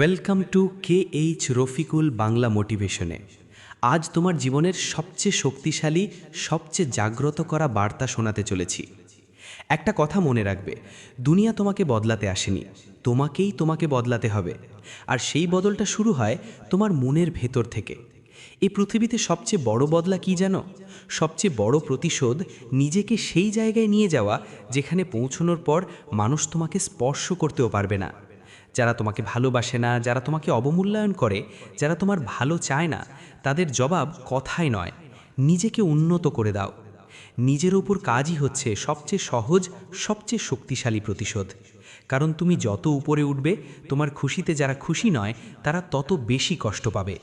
Welcome to K H Rafiqul Bangla মোটিভেশনে আজ তোমার জীবনের সবচেয়ে শক্তিশালী, সবচেয়ে জাগ্রত করা বার্তা শোনাতে চলেছি। একটা কথা মনে রাখবে, দুনিয়া তোমাকে বদলাতে আসেনি, তোমাকেই তোমাকে বদলাতে হবে। আর সেই বদলটা শুরু হয় তোমার মনের ভেতর থেকে। এই পৃথিবীতে সবচেয়ে বড় বদলা কি জানো? সবচেয়ে বড় প্রতিশোধ নিজেকে সেই জায়গায় নিয়ে যাওয়া, যেখানে পৌঁছনোর পর মানুষ তোমাকে স্পর্শ করতেও পারবে না। যারা তোমাকে ভালোবাসে না, যারা তোমাকে অবমূল্যায়ন করে, যারা তোমার ভালো চায় না, তাদের জবাব কথাই নয়। নিজেকে উন্নত করে দাও। নিজের ওপর কাজই হচ্ছে সবচেয়ে সহজ, সবচেয়ে শক্তিশালী প্রতিশোধ। কারণ তুমি যত উপরে উঠবে, তোমার খুশিতে যারা খুশি নয়, তারা তত বেশি কষ্ট পাবে।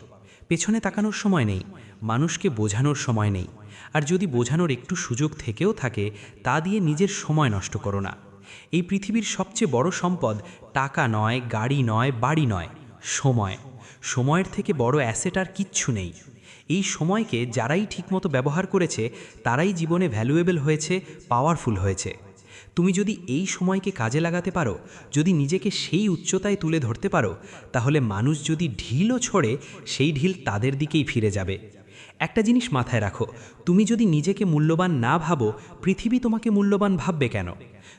পেছনে তাকানোর সময় নেই, মানুষকে বোঝানোর সময় নেই। আর যদি বোঝানোর একটু সুযোগ থেকেও থাকে, তা দিয়ে নিজের সময় নষ্ট করো না। এই পৃথিবীর সবচেয়ে বড় সম্পদ টাকা নয়, গাড়ি নয়, বাড়ি নয়, সময়। সময়ের থেকে বড় অ্যাসেট আর কিচ্ছু নেই। এই সময়কে যারাই ঠিকমতো ব্যবহার করেছে, তারাই জীবনে ভ্যালুয়েবল হয়েছে, পাওয়ারফুল হয়েছে। তুমি যদি এই সময়কে কাজে লাগাতে পারো, যদি নিজেকে সেই উচ্চতায় তুলে ধরতে পারো, তাহলে মানুষ যদি ঢিলও ছড়ে, সেই ঢিল তাদের দিকেই ফিরে যাবে। একটা জিনিস মাথায় রাখো, তুমি যদি নিজেকে মূল্যবান না ভাবো, পৃথিবী তোমাকে মূল্যবান ভাববে কেন?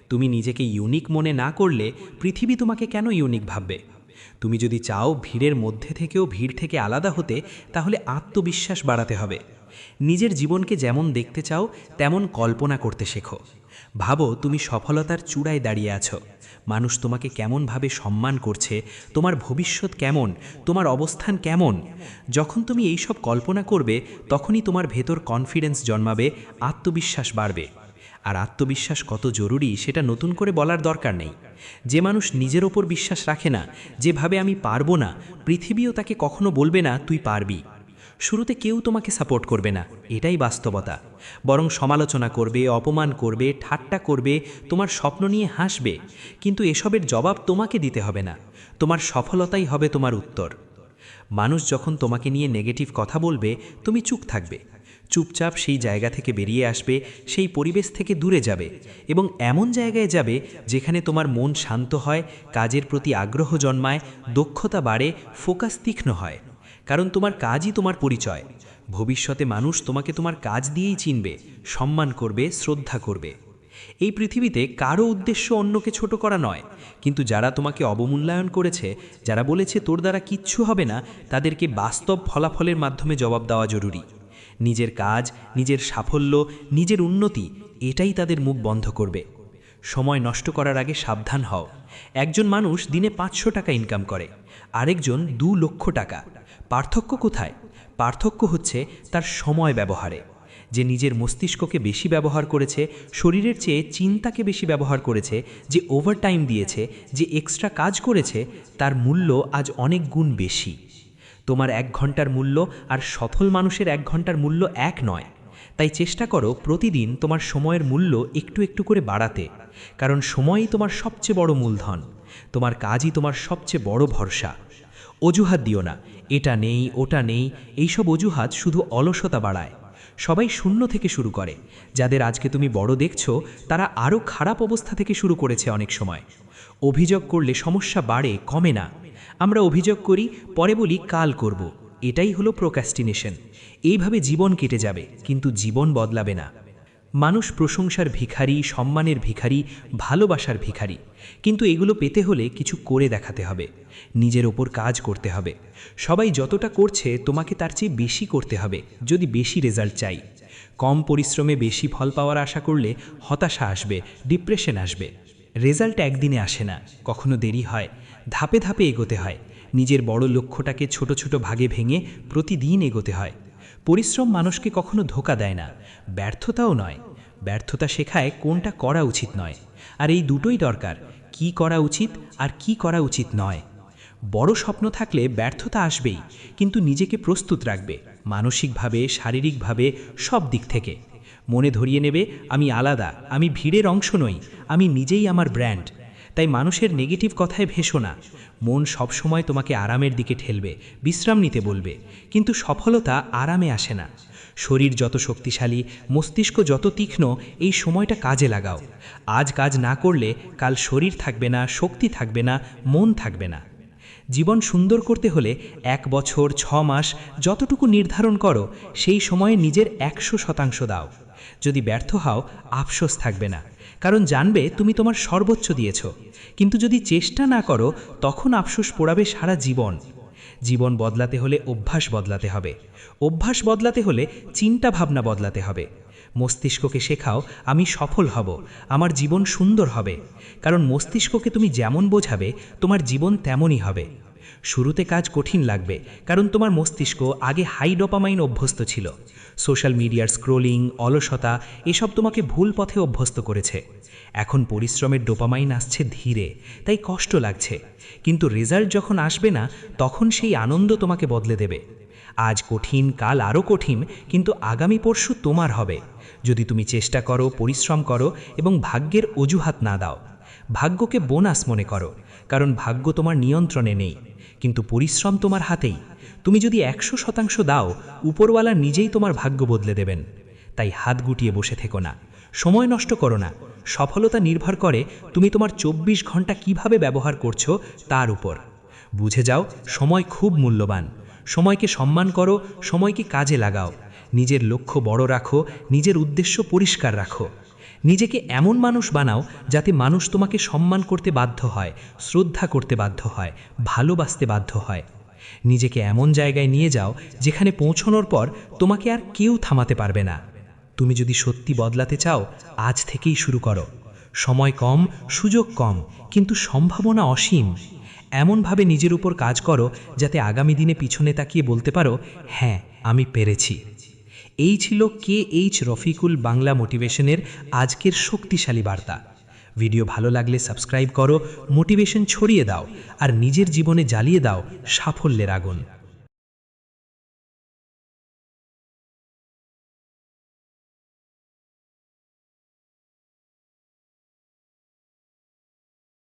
তুমি নিজেকে ইউনিক মনে না করলে, পৃথিবী তোমাকে কেন ইউনিক ভাববে? তুমি যদি চাও ভিড়ের মধ্যে থেকেও ভিড় থেকে আলাদা হতে, তাহলে আত্মবিশ্বাস বাড়াতে হবে। নিজের জীবনকে যেমন দেখতে চাও, তেমন কল্পনা করতে শেখো। ভাবো, তুমি সফলতার চূড়ায় দাঁড়িয়ে আছো। মানুষ তোমাকে কেমনভাবে সম্মান করছে, তোমার ভবিষ্যৎ কেমন, তোমার অবস্থান কেমন? যখন তুমি এই সব কল্পনা করবে, তখনই তোমার ভেতর কনফিডেন্স জন্মাবে, আত্মবিশ্বাস বাড়বে। আর আত্মবিশ্বাস কত জরুরি, সেটা নতুন করে বলার দরকার নেই। যে মানুষ নিজের ওপর বিশ্বাস রাখে না যেভাবে আমি পারব না, পৃথিবীও তাকে কখনো বলবে না, তুই পারবি। শুরুতে কেউ তোমাকে সাপোর্ট করবে না। এটাই বাস্তবতা। বরং সমালোচনা করবে, অপমান করবে, ঠাট্টা করবে, তোমার স্বপ্ন নিয়ে হাসবে। কিন্তু এসবের জবাব তোমাকে দিতে হবে না। তোমার সফলতাই হবে তোমার উত্তর। মানুষ যখন তোমাকে নিয়ে নেগেটিভ কথা বলবে, তুমি চুপ থাকবে। চুপচাপ সেই জায়গা থেকে বেরিয়ে আসবে, সেই পরিবেশ থেকে দূরে যাবে এবং এমন জায়গায় যাবে যেখানে তোমার মন শান্ত হয়, কাজের প্রতি আগ্রহ জন্মায়, দক্ষতা বাড়ে, ফোকাস তীক্ষ্ণ হয়। কারণ তোমার কাজই তোমার পরিচয়। ভবিষ্যতে মানুষ তোমাকে তোমার কাজ দিয়েই চিনবে, সম্মান করবে, শ্রদ্ধা করবে। এই পৃথিবীতে কারও উদ্দেশ্য অন্যকে ছোট করা নয়, কিন্তু যারা তোমাকে অবমূল্যায়ন করেছে, যারা বলেছে তোর দ্বারা কিচ্ছু হবে না, তাদেরকে বাস্তব ফলাফলের মাধ্যমে জবাব দেওয়া জরুরি। নিজের কাজ, নিজের সাফল্য, নিজের উন্নতি, এটাই তাদের মুখ বন্ধ করবে। সময় নষ্ট করার আগে সাবধান হও। একজন মানুষ দিনে পাঁচশো টাকা ইনকাম করে, আরেকজন দু লক্ষ টাকা। পার্থক্য কোথায়? পার্থক্য হচ্ছে তার সময় ব্যবহারে। যে নিজের মস্তিষ্ককে বেশি ব্যবহার করেছে, শরীরের চেয়ে চিন্তাকে বেশি ব্যবহার করেছে, যে ওভারটাইম দিয়েছে, যে এক্সট্রা কাজ করেছে, তার মূল্য আজ অনেক গুণ বেশি। তোমার এক ঘণ্টার মূল্য আর সফল মানুষের এক ঘণ্টার মূল্য এক নয়। তাই চেষ্টা করো প্রতিদিন তোমার সময়ের মূল্য একটু একটু করে বাড়াতে, কারণ সময়ই তোমার সবচেয়ে বড় মূলধন। তোমার কাজই তোমার সবচেয়ে বড় ভরসা। অজুহাত দিও না এটা নেই, ওটা নেই, এইসব অজুহাত শুধু অলসতা বাড়ায়। সবাই শূন্য থেকে শুরু করে। যাদের আজকে তুমি বড় দেখছ, তারা আরও খারাপ অবস্থা থেকে শুরু করেছে অনেক সময়। অভিযোগ করলে সমস্যা বাড়ে, কমে না। আমরা অভিযোগ করি, পরে বলি, কাল করব। এটাই হলো প্রোক্যাস্টিনেশন এইভাবে জীবন কেটে যাবে, কিন্তু জীবন বদলাবে না। মানুষ প্রশংসার ভিখারি, সম্মানের ভিখারি, ভালোবাসার ভিখারি। কিন্তু এগুলো পেতে হলে কিছু করে দেখাতে হবে। নিজের ওপর কাজ করতে হবে। সবাই যতটা করছে, তোমাকে তার চেয়ে বেশি করতে হবে, যদি বেশি রেজাল্ট চাই। কম পরিশ্রমে বেশি ফল পাওয়ার আশা করলে হতাশা আসবে, ডিপ্রেশন আসবে। রেজাল্ট একদিনে আসে না, কখনো দেরি হয়, ধাপে ধাপে এগোতে হয়। নিজের বড় লক্ষ্যটাকে ছোট ছোট ভাগে ভেঙে প্রতিদিন এগোতে হয়। পরিশ্রম মানুষকে কখনো ধোকা দেয় না। ব্যর্থতাও নয়। ব্যর্থতা শেখায় কোনটা করা উচিত নয়। আর এই দুটোই দরকার, কি করা উচিত আর কি করা উচিত নয়। বড় স্বপ্ন থাকলে ব্যর্থতা আসবেই, কিন্তু নিজেকে প্রস্তুত রাখবে, মানসিকভাবে, শারীরিকভাবে, সব দিক থেকে। মনে ধরিয়ে নেবে, আমি আলাদা, আমি ভিড়ের অংশ নই, আমি নিজেই আমার ব্র্যান্ড। তাই মানুষের নেগেটিভ কথায় ভেসো না। মন সবসময় তোমাকে আরামের দিকে ঠেলবে, বিশ্রাম নিতে বলবে। কিন্তু সফলতা আরামে আসে না। শরীর যত শক্তিশালী, মস্তিষ্ক যত তীক্ষ্ণ, এই সময়টা কাজে লাগাও। আজ কাজ না করলে কাল শরীর থাকবে না, শক্তি থাকবে না, মন থাকবে না। জীবন সুন্দর করতে হলে এক বছর, ছ মাস যতটুকু নির্ধারণ করো, সেই সময়ে নিজের একশো শতাংশ দাও। যদি ব্যর্থ হও, আফসোস থাকবে না। কারণ জানবে তুমি তোমার সর্বোচ্চ দিয়েছ। কিন্তু যদি চেষ্টা না করো, তখন আফসোস পোড়াবে সারা জীবন। জীবন বদলাতে হলে অভ্যাস বদলাতে হবে। অভ্যাস বদলাতে হলে চিন্তা ভাবনা বদলাতে হবে। মস্তিষ্ককে শেখাও, আমি সফল হব, আমার জীবন সুন্দর হবে। কারণ মস্তিষ্ককে তুমি যেমন বোঝাবে, তোমার জীবন তেমনই হবে। শুরুতে কাজ কঠিন লাগবে, কারণ তোমার মস্তিষ্ক আগে হাই ডোপামাইন অভ্যস্ত ছিল। সোশ্যাল মিডিয়ার স্ক্রোলিং অলসতা এসব তোমাকে ভুল পথে অভ্যস্ত করেছে। এখন পরিশ্রমের ডোপামাইন আসছে ধীরে, তাই কষ্ট লাগছে। কিন্তু রেজাল্ট যখন আসবে না, তখন সেই আনন্দ তোমাকে বদলে দেবে। আজ কঠিন, কাল আরও কঠিন, কিন্তু আগামী পরশু তোমার হবে। যদি তুমি চেষ্টা করো, পরিশ্রম করো এবং ভাগ্যের অজুহাত না দাও, ভাগ্যকে বোনাস মনে করো, কারণ ভাগ্য তোমার নিয়ন্ত্রণে নেই। কিন্তু পরিশ্রম তোমার হাতেই। তুমি যদি একশো শতাংশ দাও, উপরওয়ালা নিজেই তোমার ভাগ্য বদলে দেবেন। তাই হাত গুটিয়ে বসে থেকো না। সময় নষ্ট করো না। সফলতা নির্ভর করে তুমি তোমার চব্বিশ ঘণ্টা কীভাবে ব্যবহার করছ তার উপর। বুঝে যাও, সময় খুব মূল্যবান। সময়কে সম্মান করো, সময়কে কাজে লাগাও। নিজের লক্ষ্য বড় রাখো, নিজের উদ্দেশ্য পরিষ্কার রাখো। নিজেকে এমন মানুষ বানাও যাতে মানুষ তোমাকে সম্মান করতে বাধ্য হয়, শ্রদ্ধা করতে বাধ্য হয়, ভালোবাসতে বাধ্য হয়। নিজেকে এমন জায়গায় নিয়ে যাও যেখানে পৌঁছনোর পর তোমাকে আর কেউ থামাতে পারবে না। তুমি যদি সত্যি বদলাতে চাও, আজ থেকেই শুরু করো। সময় কম, সুযোগ কম, কিন্তু সম্ভাবনা অসীম। এমনভাবে নিজের উপর কাজ করো যাতে আগামী দিনে পিছনে তাকিয়ে বলতে পারো হ্যাঁ আমি পেরেছি। এই ছিল কে এইচ রফিকুল বাংলা মোটিভেশনের আজকের শক্তিশালী বার্তা। ভিডিও ভালো লাগলে সাবস্ক্রাইব করো, মোটিভেশন ছড়িয়ে দাও, আর নিজের জীবনে জ্বালিয়ে দাও সাফল্যের আগুন।